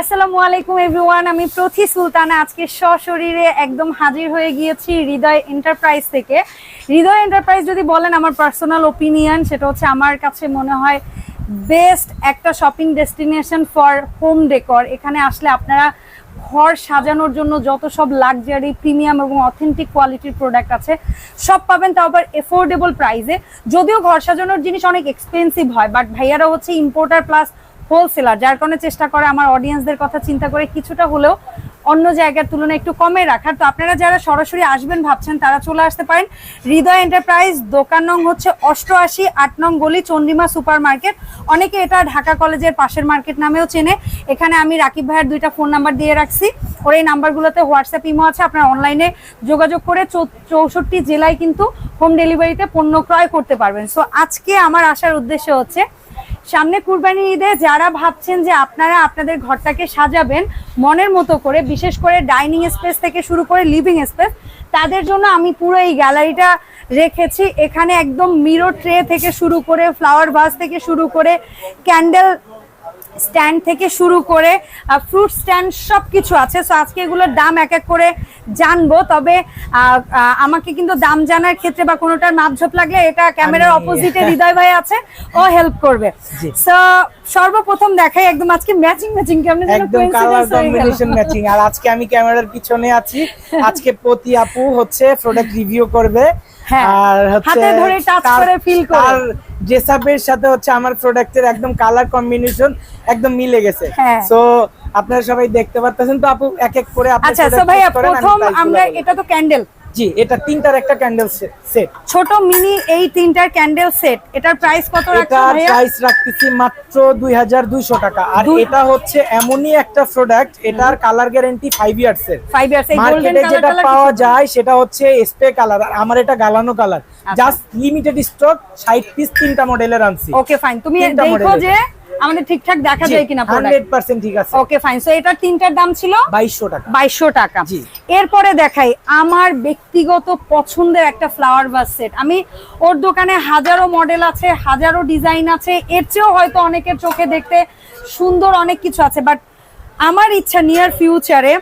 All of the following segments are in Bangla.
আসসালামু আলাইকুম এভরিওয়ান আমি প্রথি সুলতানা। আজকে সশরীরে একদম হাজির হয়ে গিয়েছি হৃদয় এন্টারপ্রাইজ থেকে। হৃদয় এন্টারপ্রাইজ যদি বলেন, আমার পার্সোনাল ওপিনিয়ন সেটা হচ্ছে আমার কাছে মনে হয় বেস্ট একটা shopping destination for home decor এখানে আসলে আপনারা ঘর সাজানোর জন্য যত সব লাক্সারি প্রিমিয়াম এবং অথেন্টিক কোয়ালিটির প্রোডাক্ট আছে, সব পাবেন তাও আবার এফোর্ডেবল প্রাইসে যদিও ঘর সাজানোর জিনিস অনেক এক্সপেন্সিভ হয় বাট ভাইয়ারা হচ্ছে ইম্পোর্টার প্লাস হোলসেলার যার কারণে চেষ্টা করে আমার অডিয়েন্সদের কথা চিন্তা করে কিছুটা হলেও অন্য জায়গার তুলনায় একটু কমে রাখার। তো আপনারা যারা সরাসরি আসবেন ভাবছেন, তারা চলে আসতে পারেন। হৃদয় এন্টারপ্রাইজ দোকান নং হচ্ছে অষ্টআশি, আট নং গলি চন্ডিমা সুপার মার্কেট অনেকে এটা ঢাকা কলেজের পাশের মার্কেট নামেও চেনে। এখানে আমি রাকিব ভাইয়ের দুইটা ফোন নাম্বার দিয়ে রাখছি। ওর এই নাম্বারগুলোতে হোয়াটসঅ্যাপ ইমো আছে, আপনারা অনলাইনে যোগাযোগ করে চৌষট্টি জেলায় কিন্তু হোম ডেলিভারিতে পণ্য ক্রয় করতে পারবেন। সো আজকে আমার আসার উদ্দেশ্য হচ্ছে সামনে কুরবানি ঈদে যারা ভাবছেন যে আপনারা আপনাদের ঘরটাকে সাজাবেন, মনের মতো করে, বিশেষ করে ডাইনিং স্পেস থেকে শুরু করে লিভিং স্পেস, তাদের জন্য আমি পুরো এই গ্যালারিটা রেখেছি। এখানে একদম মিরো ট্রে থেকে শুরু করে, ফ্লাওয়ার ভাস থেকে শুরু করে, ক্যান্ডেল স্ট্যান্ড থেকে শুরু করে ফ্রুট স্ট্যান্ড সব কিছু আছে। সো আজকে এগুলোর দাম এক এক করে জানব। তবে আমাকে কিন্তু দাম জানার ক্ষেত্রে বা কোনোটার মাপঝোপ লাগলে এটা ক্যামেরার অপোজিটে হৃদয় ভাই আছে ও হেল্প করবে। সো সর্বপ্রথম দেখাই একদম আজকে ম্যাচিং ম্যাচিং কেমন একদম কালার। কম্বিনেশন ম্যাচিং আর আজকে আমি ক্যামেরার পিছনে আছি। আজকে প্রতি আপু হচ্ছে প্রোডাক্ট রিভিউ করবে। আর হচ্ছে ধরে touch করে feel করে। তার ড্রেসআপের সাথে হচ্ছে আমার প্রোডাক্টের একদম কালার কম্বিনেশন একদম মিলে গেছে হ্যাঁ। সো আপনারা সবাই দেখতে পাচ্ছেন তো আপু এক এক করে আচ্ছা সো প্রথম আমরা এটা তো ক্যান্ডেল জি এটা তিনটার একটা ক্যান্ডেল সেট ছোট মিনি এই তিনটার ক্যান্ডেল সেট এটার প্রাইস কত ভাইয়া? প্রাইস রাখতেছি মাত্র টাকা। আর এটা হচ্ছে এমনই একটা প্রোডাক্ট এটার কালার গ্যারান্টি ফাইভ ইয়ার্স এর। ফাইভ ইয়ার্স এই গোল্ডেন মার্কেটে যেটা পাওয়া যায় সেটা হচ্ছে স্প্রে কালার আর আমার এটা গালানো colour. Just limited stock 60 piece তিনটা মডেলের আনছি। ওকে ফাইন তুমি দেখো যে আমাদের ঠিকঠাক দেখা যায় কিনা 100% ঠিক আছে। ওকে ফাইন সো এটার তিনটার দাম ছিল? 2200 টাকা। বাইশশো টাকা। এরপরে দেখাই আমার ব্যক্তিগত পছন্দের একটা ফ্লাওয়ার বাস সেট আমি ওর দোকানে হাজারো মডেল আছে হাজারো ডিজাইন আছে। এর চেয়েও হয়তো অনেকের চোখে দেখতে সুন্দর অনেক কিছু আছে। বাট আমার ইচ্ছা নিয়ার ফিউচারে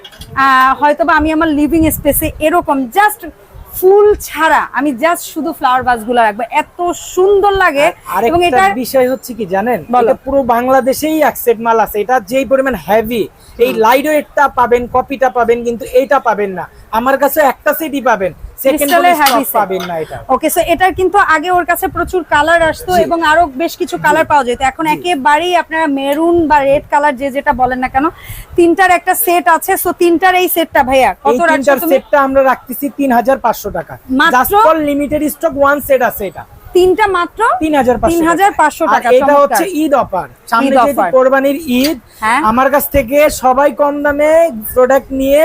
হয়তো বা আমি আমার লিভিং স্পেসে এরকম জাস্ট ফুল ছাড়া আমি জাস্ট শুধু ফ্লাওয়ার বাসগুলো রাখব। এত সুন্দর লাগে। এবং এটা বিষয় হচ্ছে কি জানেন। এটা পুরো বাংলাদেশেই অ্যাকসেপ্ট মাল আছে। এটা যেই পরিমাণ হেভি এই লাইট ওয়েটটা পাবেন কপিটা পাবেন কিন্তু এইটা পাবেন না। আমার কাছে একটা সেটই পাবেন। ওকে সো এটার কিন্তু আগে ওর কাছে প্রচুর কালার আসতো এবং আরও বেশ কিছু কালার পাওয়া যেত। এখন একেবারেই আপনারা মেরুন বা রেড কালার যে যেটা বলেন না কেন তিনটার একটা সেট আছে। সো তিনটার এই সেটটা ভাইয়া কত রাখছো তুমি? সেটটা আমরা রাখতেছি 3500 টাকা। মাত্র? লিমিটেড স্টক ওয়ান সেট আছে এটা। তিনটা মাত্র 3500 3500 টাকা, এটা হচ্ছে ঈদ অফার। সামনে যেহেতু কোরবানির ঈদ হ্যাঁ। আমার কাছ থেকে সবাই কম দামে প্রোডাক্ট নিয়ে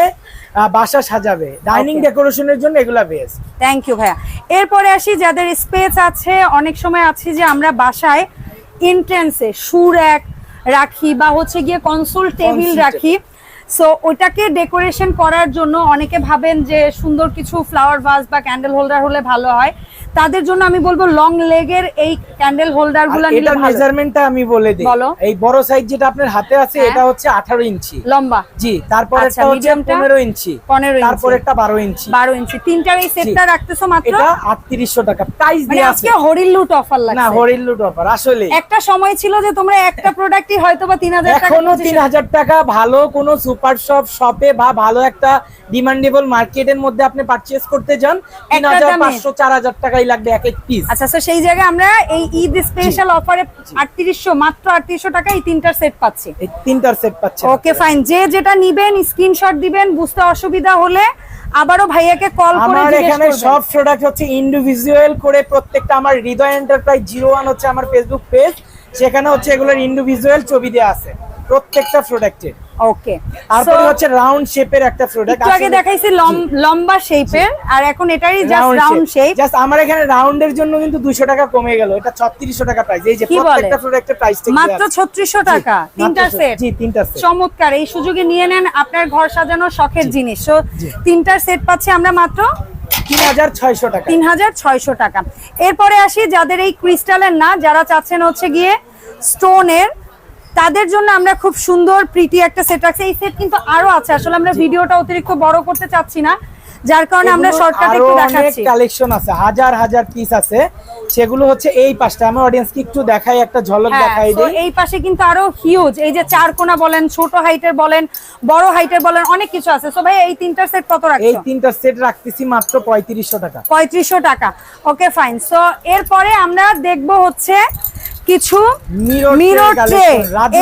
বাসা সাজাবে। ডাইনিং. ডেকোরেশনের জন্য এগুলা বেস্ট থ্যাংক ইউ ভাইয়া। এরপরে আসি যাদের স্পেস আছে অনেক সময় আছি যে আমরা বাসায় এন্ট্রান্সে সুর এক রাখি বা হচ্ছে গিয়ে কনসোল টেবিল রাখি। সো ওটাকে ডেকোরেশন করার জন্য অনেকে ভাবেন যে সুন্দর কিছু ফ্লাওয়ার ভাস বা ক্যান্ডেল হোল্ডার হলে ভালো হয়। তাদের জন্য আমি বলব লং লেগের এই ক্যান্ডেল হোল্ডারগুলো নিলে ভালো। মেজারমেন্টটা আমি বলে দিই। বলো। এই বড় সাইজ যেটা আপনার হাতে আছে হ্যাঁ। এটা হচ্ছে 18 ইঞ্চি। লম্বা। জি তারপর আচ্ছা, একটা হচ্ছে 15 ইঞ্চি। 15 ইঞ্চি। তারপর একটা 12 ইঞ্চি। বারো ইঞ্চি। তিনটার এই সেটটা রাখতেছো মাত্র? এটা 3800 টাকা। প্রাইস মানে দিয়ে আজকে হরিল লুট অফার না লাগছে হরিল্লুট অফার আসলে। একটা সময় ছিল যে তোমরা একটা প্রোডাক্টই হয়তো বা তিন হাজার টাকা এখনও পঁচিশ তিন হাজার টাকা ভালো কোনো সুপার শপ শপে বা ভালো একটা ডিমান্ডেবল মার্কেটের মধ্যে আপনি পারচেজ করতে যান তিন একটা হাজার লাগবে এক এক পিস আচ্ছা সেই জায়গায় আমরা এই ঈদ স্পেশাল অফারে মাত্র আটত্রিশশো টাকা এই তিনটার সেট পাচ্ছি। এই তিনটার সেট পাচ্ছেন ওকে ফাইন যে যেটা নিবেন স্ক্রিনশট দিবেন বুঝতে অসুবিধা হলে আবারও ভাইয়াকে কল করে আমার এখানে সব প্রোডাক্ট হচ্ছে ইন্ডিভিজুয়াল করে প্রত্যেকটা আমার হৃদয় এন্টারপ্রাইজ জিরো ওয়ান হচ্ছে আমার ফেসবুক পেজ সেখানে হচ্ছে এগুলোর ইন্ডিভিজুয়াল ছবি দেওয়া আছে প্রত্যেকটা প্রোডাক্টের ওকে তারপরে হচ্ছে রাউন্ড শেপের একটা প্রোডাক্ট একটু আগে দেখাইছি লম- লম্বা শেপের আর এখন এটারই জাস্ট রাউন্ড শেপ জাস্ট আমার এখানে রাউন্ডের জন্য কিন্তু 200 টাকা কমে গেল। এটা 3600 টাকা প্রাইস এই যে? প্রত্যেকটা প্রোডাক্টের প্রাইস মাত্র ছত্রিশশো টাকা। তিনটার সেট জি তিনটা সেট চমৎকার। এই সুযোগে নিয়ে নেন আপনার ঘর সাজানোর শখের জিনিস। জি। তিনটার সেট পাচ্ছি আমরা মাত্র 3600 টাকা। তিন হাজার ছয়শো টাকা। এরপরে আসি যাদের এই ক্রিস্টালের না যারা চাচ্ছেন হচ্ছে গিয়ে স্টোনের তাদের জন্য আমরা খুব সুন্দর প্রিটি একটা সেট রাখছি এই সেট কিন্তু আরও আছে। আসলে আমরা ভিডিওটা অতিরিক্ত বড় করতে চাচ্ছি না। যার কারণে আমরা শর্টকাট একটু দেখাচ্ছি। কালেকশন আছে। হাজার হাজার পিস আছে। সেগুলো হচ্ছে এই পাশটা। আমি অডিয়েন্সকে একটু দেখাই একটা ঝলক হ্যাঁ, দেখাই দিই। এই পাশে কিন্তু আরও হিউজ এই যে চার কোনা বলেন ছোট হাইটের বলেন বড় হাইটের বলেন অনেক কিছু আছে। তো ভাই এই তিনটার সেট কত রাখছো? এই তিনটা সেট রাখতেছি মাত্র পঁয়ত্রিশশো টাকা। পঁয়ত্রিশশো টাকা। ওকে ফাইন সো এরপরে আমরা দেখব হচ্ছে কিছু মিরর ট্রে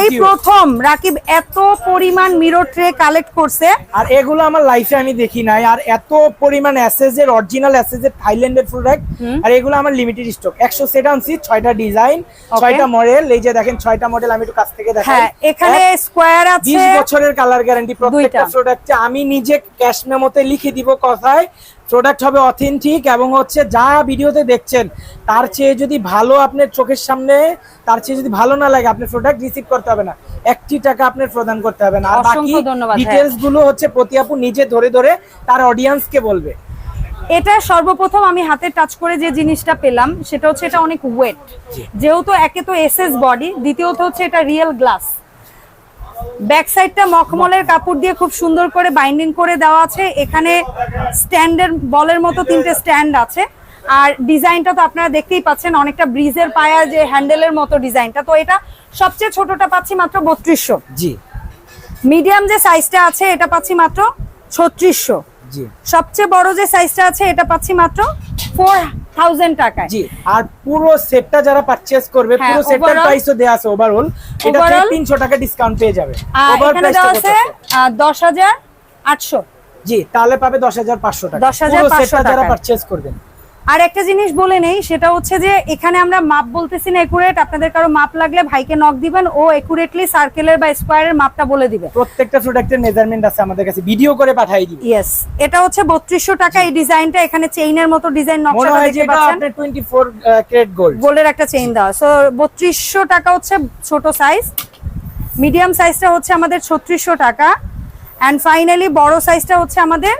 এই প্রথম রাকিব এত পরিমাণ মিরর ট্রে কালেক্ট করছে। আর এগুলো আমার লাইফে আমি দেখি নাই। আর এত পরিমাণ অ্যাসেজ এর অরিজিনাল অ্যাসেজ এর থাইল্যান্ডের প্রোডাক্ট আর এগুলো আমার লিমিটেড স্টক একশো সেট আনছি ছয়টা ডিজাইন ছয়টা মডেল এই যে দেখেন ছয়টা মডেল আমি একটু কাছ থেকে দেখাই। হ্যাঁ এখানে স্কোয়ার আছে। বিশ বছরের কালার গ্যারান্টি প্রত্যেকটা প্রোডাক্টে আমি নিজে ক্যাশ মেমোতে লিখে দিব কথায়। প্রোডাক্ট হবে অথেন্টিক এবং হচ্ছে যা ভিডিওতে দেখছেন তার চেয়ে যদি ভালো আপনার চোখের সামনে তার চেয়ে যদি ভালো না লাগে আপনার প্রোডাক্ট রিসিভ করতে হবে না। একটি টাকা আপনার প্রদান করতে হবে না। আর বাকি অসংখ্য হ্যাঁ। ডিটেলসগুলো হচ্ছে প্রতি আপু নিজে ধরে ধরে তার অডিয়েন্সকে বলবে। এটা সর্বপ্রথম আমি হাতে টাচ করে যে জিনিসটা পেলাম সেটা হচ্ছে এটা অনেক ওয়েট যেহেতু একে তো এসএস বডি দ্বিতীয়ত হচ্ছে এটা রিয়েল গ্লাস ব্যাক সাইডটা মখমলের কাপড় দিয়ে খুব সুন্দর করে বাইন্ডিং করে দেওয়া আছে। এখানে স্ট্যান্ডের বলের মতো তিনটে স্ট্যান্ড আছে। আর ডিজাইনটা তো আপনারা দেখতেই পাচ্ছেন অনেকটা ব্রিজের পায়া যে হ্যান্ডেলের মতো ডিজাইনটা। তো এটা সবচেয়ে ছোটটা পাচ্ছি মাত্র বত্রিশশো। জি। মিডিয়াম যে সাইজটা আছে এটা পাচ্ছি মাত্র ছত্রিশশো। জি। সবচেয়ে বড় যে সাইজটা আছে এটা পাচ্ছি মাত্র ফোর থাউজেন্ড টাকায়। জি আর পুরো সেটটা যারা পারচেজ করবে হ্যাঁ, পুরো সেটটার প্রাইসও দেয়া আছে ওভারঅল এটা Overall- তিনশো টাকা ডিসকাউন্ট পেয়ে যাবে। ওভার এখানে আছে দশ হাজার আটশো। জি তাহলে পাবে দশ হাজার পাঁচশো টাকা। 10,500 পুরো সেটটা যারা পারচেজ করবেন। আর একটা জিনিস বলে নেই সেটা হচ্ছে যে এখানে আমরা মাপ বলতেছি না একুরেট আপনাদের কারও মাপ লাগলে ভাইকে নক দিবেন ও একুরেটলি সার্কেলের বা স্কোয়ারের মাপটা বলে দিবে। প্রত্যেকটা প্রোডাক্টের মেজারমেন্ট আছে আমাদের কাছে ভিডিও করে পাঠিয়ে দিবি। ইয়েস এটা হচ্ছে বত্রিশশো টাকা এই ডিজাইনটা এখানে চেইনের মতো ডিজাইন যে দেখতে এটা পাচ্ছেন। আপনার টোয়েন্টি ফোর ক্যারেট গোল্ড গোল্ডের একটা চেইন দেওয়া। সো বত্রিশশো টাকা হচ্ছে ছোট সাইজ মিডিয়াম সাইজটা হচ্ছে আমাদের ছত্রিশশো টাকা অ্যান্ড ফাইনালি বড় সাইজটা হচ্ছে আমাদের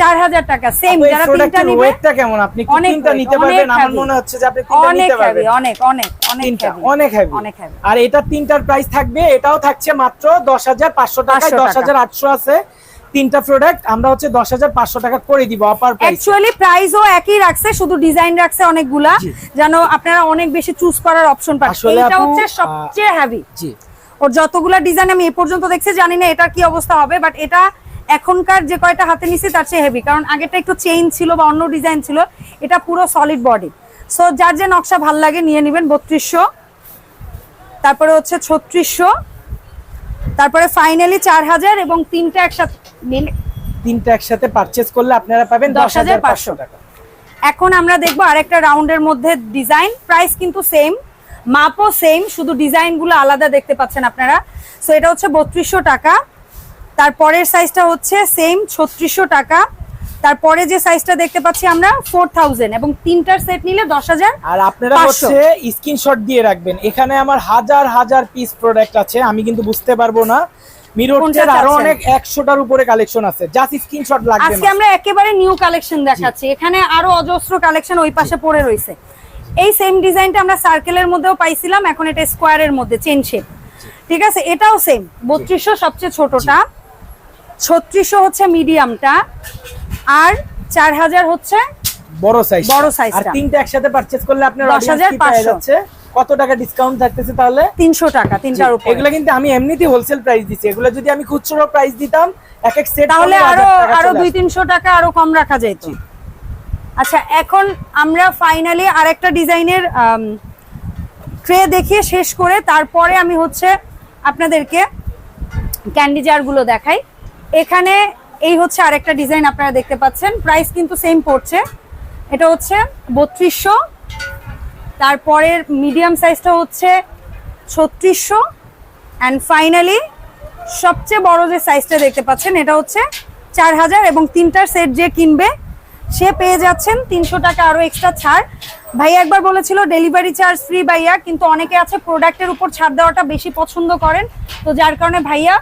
চার হাজার টাকা সেম যারা তিনটা নিবে ওয়েটটা কেমন? আপনি কি তিনটা নিতে পারবেন? আমার মনে হচ্ছে যে আপনি তিনটা নিতে পারবেন। অনেক অনেক অনেক তিনটা অনেক হেভি অনেক heavy। আর এটা তিনটার প্রাইস থাকবে এটাও থাকছে মাত্র দশ হাজার পাঁচশো টাকা। 500 দশ টাকা। হাজার আটশো আছে তিনটা প্রোডাক্ট আমরা হচ্ছে দশ হাজার পাঁচশো টাকা করে দিব অপার প্রাইস অ্যাকচুয়ালি প্রাইসও একই রাখছে শুধু ডিজাইন রাখছে অনেকগুলা। যেন আপনারা অনেক বেশি চুজ করার অপশন এইটা আপু, হচ্ছে সবচেয়ে হেভি জি। ওর যতগুলা ডিজাইন আমি এ পর্যন্ত দেখছি জানি না এটার কি অবস্থা হবে বাট এটা এখনকার যে কয়টা হাতে নিছি তার চেয়ে হেভি কারণ আগেটা একটু চেইন ছিল বা অন্য ডিজাইন ছিল এটা পুরো সলিড বডি সো যার যে নকশা ভালো লাগে নিয়ে নেবেন বত্রিশশো তারপরে হচ্ছে ছত্রিশশো তারপরে ফাইনালি চার হাজার এবং তিনটা একসাথে মিলে তিনটা একসাথে পারচেজ করলে আপনারা পাবেন দশ হাজার পাঁচশো টাকা। এখন আমরা দেখব আরেকটা রাউন্ডের মধ্যে ডিজাইন প্রাইস কিন্তু সেম মাপও সেম শুধু ডিজাইনগুলো আলাদা দেখতে পাচ্ছেন আপনারা। সো এটা হচ্ছে বত্রিশশো টাকা। তারপরের সাইজটা হচ্ছে সেম ছত্রিশশো টাকা। তারপরে যে সাইজটা দেখতে পাচ্ছি আমরা ফোর থাউজেন্ড এবং তিনটার সেট নিলে দশ হাজার আর আপনারা 500 হচ্ছে স্ক্রিনশট দিয়ে রাখবেন। এখানে আমার হাজার হাজার পিস প্রোডাক্ট আছে আমি কিন্তু বুঝতে পারব না। অনেক উপরে কালেকশন আছে। জাস্ট স্ক্রিনশট লাগবে আজকে আমরা একেবারে নিউ কালেকশন দেখাচ্ছি। এখানে আরও অজস্র কালেকশন ওই পাশে পড়ে রয়েছে। এই সেম ডিজাইনটা আমরা সার্কেলের মধ্যেও পাইছিলাম এখন এটা স্কোয়ারের মধ্যে চেন শেপ ঠিক আছে? এটাও সেম বত্রিশশো সবচেয়ে ছোটটা। ছত্রিশশো হচ্ছে মিডিয়ামটা আর চার হাজার হচ্ছে বড় সাইজ বড় সাইজ আর তিনটা একসাথে পারচেজ করলে আপনার 10,500 অডিয়েন্স কি পেয়ে যাচ্ছে কত টাকা ডিসকাউন্ট থাকতেছে তাহলে? তিনশো টাকা তিনটার উপর। এগুলো কিন্তু আমি এমনিতেই হোলসেল প্রাইস দিচ্ছি এগুলো যদি আমি খুচরো প্রাইস দিতাম এক এক সেট তাহলে আরও আরও দুই তিনশো টাকা আরও কম রাখা যেত। আচ্ছা এখন আমরা ফাইনালি আরেকটা ডিজাইনের ট্রে দেখিয়ে শেষ করে তারপরে আমি হচ্ছে আপনাদেরকে ক্যান্ডি জারগুলো দেখাই। এখানে এই হচ্ছে আরেকটা ডিজাইন আপনারা দেখতে পাচ্ছেন। প্রাইস কিন্তু সেম পড়ছে। এটা হচ্ছে বত্রিশশো। তারপরের মিডিয়াম সাইজটা হচ্ছে ছত্রিশশো। অ্যান্ড ফাইনালি সবচেয়ে বড় যে সাইজটা দেখতে পাচ্ছেন, এটা হচ্ছে চার হাজার এবং তিনটার সেট যে কিনবে, সে পেয়ে যাচ্ছেন তিনশো টাকা আরও এক্সট্রা ছাড়। ভাইয়া একবার বলেছিল ডেলিভারি চার্জ ফ্রি ভাইয়া। কিন্তু অনেকে আছে প্রোডাক্টের উপর ছাড় দেওয়াটা বেশি পছন্দ করেন। তো যার কারণে ভাইয়া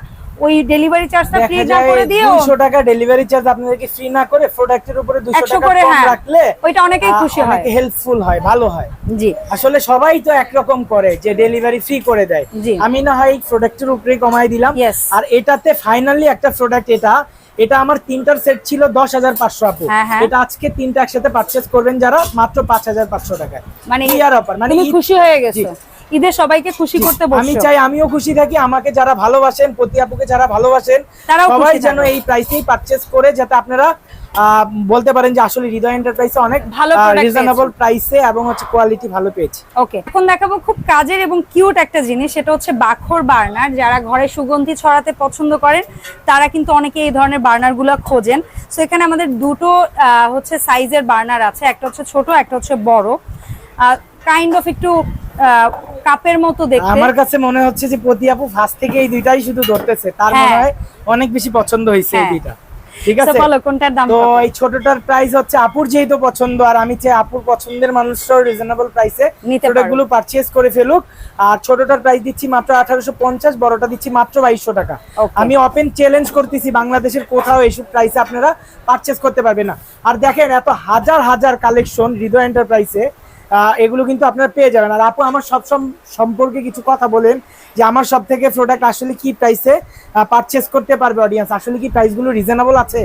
ওই ডেলিভারি চার্জটা ফ্রি না করে দিও দুইশো টাকা ডেলিভারি চার্জ আপনাদেরকে ফ্রি না করে প্রোডাক্টের উপরে দুশো 100 টাকা কম হ্যাঁ। রাখলে ওইটা অনেকেই খুশি হয়। হেল্পফুল হয় ভালো হয়। জি। আসলে সবাই তো একরকম করে যে ডেলিভারি ফ্রি করে দেয়। আমি না হয় প্রোডাক্টের উপরে কমাই দিলাম। আর এটাতে ফাইনালি একটা প্রোডাক্ট এটা এটা আমার তিনটার সেট ছিল দশ হাজার পাঁচশো আপু। হ্যাঁ, হ্যাঁ। এটা আজকে তিনটা একসাথে পারচেস করবেন যারা মাত্র পাঁচ হাজার পাঁচশো টাকায়। মানে ইয়ার অফার মানে খুশি হয়ে গেছো। ঈদে সবাইকে খুশি করতে আমি চাই আমিও খুশি থাকি আমাকে যারা ভালোবাসেন প্রতি আপুকে যারা ভালোবাসেন তারাও সবাই যেন এই প্রাইসেই পারচেস করে যাতে আপনারা বলতে পারেন যে আসলে হৃদয় এন্টারপ্রাইসে অনেক ভালো রিজনেবল প্রাইসে এবং হচ্ছে কোয়ালিটি ভালো পেয়েছি। ওকে এখন দেখাবো খুব কাজের এবং কিউট একটা জিনিস সেটা হচ্ছে বাখর বার্নার। যারা ঘরে সুগন্ধি ছড়াতে পছন্দ করেন তারা কিন্তু অনেকে এই ধরনের বার্নারগুলো খোঁজেন। সো এখানে আমাদের দুটো আহ, হচ্ছে সাইজের বার্নার আছে একটা হচ্ছে ছোট একটা হচ্ছে বড়। কাইন্ড অফ একটু কাপের মতো দেখতে। আমার কাছে মনে হচ্ছে যে প্রতি আপু ফার্স্ট থেকে এই দুইটাই শুধু ধরতেছে। তার মনে হ্যাঁ। হয় অনেক বেশি পছন্দ হয়েছে এই হ্যাঁ। দুইটা। ঠিক আছে? বলো কোনটার দাম তো এই ছোটটার প্রাইস হচ্ছে আপুর যেহেতু পছন্দ আর আমি চাই আপুর পছন্দের মানুষরাও রিজনেবল প্রাইসে নিতে প্রোডাক্টগুলো পারচেজ করে ফেলুক। আর ছোটটার প্রাইস দিচ্ছি মাত্র আঠারোশো পঞ্চাশ বড়টা দিচ্ছি মাত্র বাইশশো টাকা। আমি ওপেন চ্যালেঞ্জ করতেছি বাংলাদেশের কোথাও এইসব প্রাইসে আপনারা পারচেজ করতে পারবেন না। আর দেখেন এত হাজার হাজার কালেকশন হৃদয় এন্টারপ্রাইসে এগুলো কিন্তু আপনারা পেয়ে যাবেন। আর আপু, আমার সব সম্পর্কে কিছু কথা বলেন যে আমার সব থেকে প্রোডাক্ট আসলে কি প্রাইসে পারচেস করতে পারবে অডিয়েন্স আসলে কি প্রাইসগুলো রিজনেবল আছে?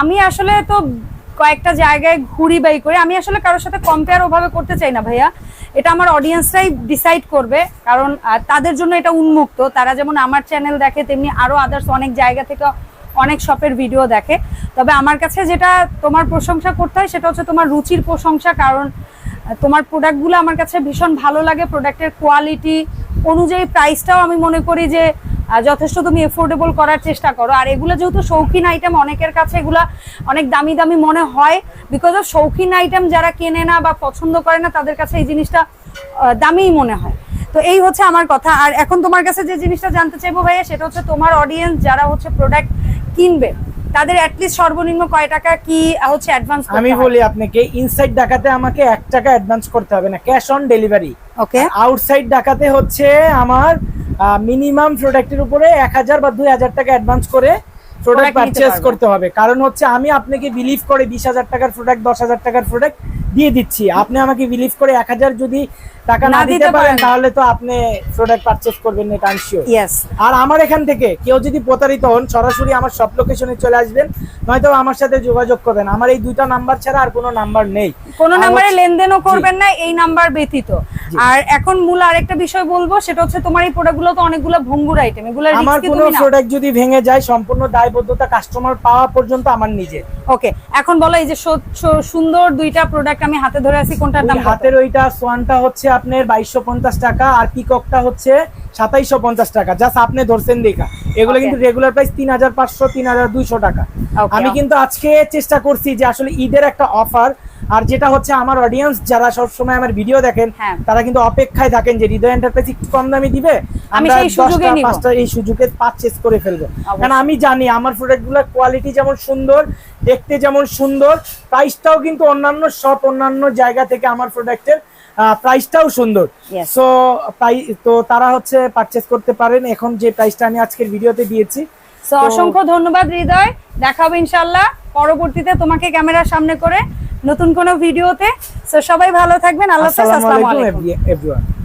আমি আসলে তো কয়েকটা জায়গায় ঘুরি বাই করে। আমি আসলে কারোর সাথে কম্পেয়ার ওভাবে করতে চাই না ভাইয়া। এটা আমার অডিয়েন্সরাই ডিসাইড করবে। কারণ তাদের জন্য এটা উন্মুক্ত। তারা যেমন আমার চ্যানেল দেখে, তেমনি আরও আদার্স অনেক জায়গা থেকে অনেক শপের ভিডিও দেখে। তবে আমার কাছে যেটা তোমার প্রশংসা করতে হয়, সেটা হচ্ছে তোমার রুচির প্রশংসা। কারণ তোমার প্রোডাক্টগুলো আমার কাছে ভীষণ ভালো লাগে প্রোডাক্টের কোয়ালিটি অনুযায়ী প্রাইসটাও আমি মনে করি যে যথেষ্ট তুমি এফোর্ডেবল করার চেষ্টা করো। আর এগুলো যেহেতু শৌখিন আইটেম অনেকের কাছে এগুলা অনেক দামি দামি মনে হয় বিকজ অফ শৌখিন আইটেম যারা কেনে না বা পছন্দ করে না, তাদের কাছে এই জিনিসটা দামিই মনে হয়। তো এই হচ্ছে আমার কথা। আর এখন তোমার কাছে যে জিনিসটা জানতে চাইব ভাইয়া, সেটা হচ্ছে তোমার অডিয়েন্স যারা হচ্ছে প্রোডাক্ট কিনবে। তাদের অ্যাটলিস্ট সর্বনিম্ন কয় টাকা কি হচ্ছে অ্যাডভান্স আমি বলি আপনাকে ইনসাইড ঢাকাতে আমাকে এক টাকা অ্যাডভান্স করতে হবে না cash on delivery okay outside ঢাকাতে হচ্ছে আমার মিনিমাম প্রোডাক্টের উপরে এক হাজার বা দুই হাজার টাকা অ্যাডভান্স করে প্রোডাক্ট পারচেজ করতে হবে। কারণ হচ্ছে আমি আপনাকে বিলিভ করে বিশ হাজার টাকার প্রোডাক্ট দশ হাজার টাকার প্রোডাক্ট দিয়ে দিচ্ছি। আপনি আমাকে বিলিভ করে এক হাজার যদি টাকা না দিতে পারেন। তাহলে তো আপনি প্রোডাক্ট পারচেজ করবেন না ইয়েস আর আমার এখান থেকে কেউ যদি প্রতারিত হন সরাসরি আমার সব লোকেশনে চলে আসবেন নয়তো আমার সাথে যোগাযোগ করবেন। আমার এই দুইটা নাম্বার ছাড়া আর কোনো নাম্বার নেই। কোনো নাম্বারে লেনদেনও করবেন না এই নাম্বার ব্যতীত। আর এখন মূল আরেকটা বিষয় বলব সেটা হচ্ছে তোমার এই প্রোডাক্টগুলো তো অনেকগুলো ভঙ্গুর আইটেম এগুলো আমার কোনো প্রোডাক্ট যদি ভেঙে যায় সম্পূর্ণ দায়বদ্ধতা কাস্টমার পাওয়া পর্যন্ত আমার নিজে। ওকে এখন বলো এই যে সুন্দর দুইটা প্রোডাক্ট আমি হাতে ধরে আছি কোনটার দাম হাতের ওইটা সোয়ানটা হচ্ছে আপনার বাইশশো পঞ্চাশ টাকা আর পিককটা হচ্ছে সাতাইশশো পঞ্চাশ টাকা জাস্ট আপনি ধরছেন দেখা এগুলো কিন্তু রেগুলার প্রাইস তিন হাজার পাঁচশো তিন হাজার দুইশো টাকা আমি কিন্তু আজকে চেষ্টা করছি যে আসলে ঈদের একটা অফার আর যেটা হচ্ছে আমার অডিয়েন্স যারা সবসময় আমার ভিডিও দেখেন হ্যাঁ। তারা কিন্তু অপেক্ষায় থাকেন যে হৃদয় এন্টারপ্রাইজ একটু কম দামে দিবে আমি আমরা দশটা। পাঁচটা এই সুযোগে পারচেস করে ফেলব। কারণ আমি জানি আমার প্রোডাক্টগুলোর কোয়ালিটি যেমন সুন্দর দেখতে যেমন সুন্দর প্রাইসটাও কিন্তু অন্যান্য সব অন্যান্য জায়গা থেকে আমার প্রোডাক্টের প্রাইসটাও সুন্দর. সো তো তারা হচ্ছে পারচেস করতে পারেন। এখন যে প্রাইসটা আমি আজকের ভিডিওতে দিয়েছি সো অসংখ্য ধন্যবাদ হৃদয়। দেখাবো ইনশাল্লাহ পরবর্তীতে তোমাকে ক্যামেরার সামনে করে নতুন কোনো ভিডিওতে। সো সবাই ভালো থাকবেন। আল্লাহ হাফেজ আসসালামু আলাইকুম এভরিওয়ান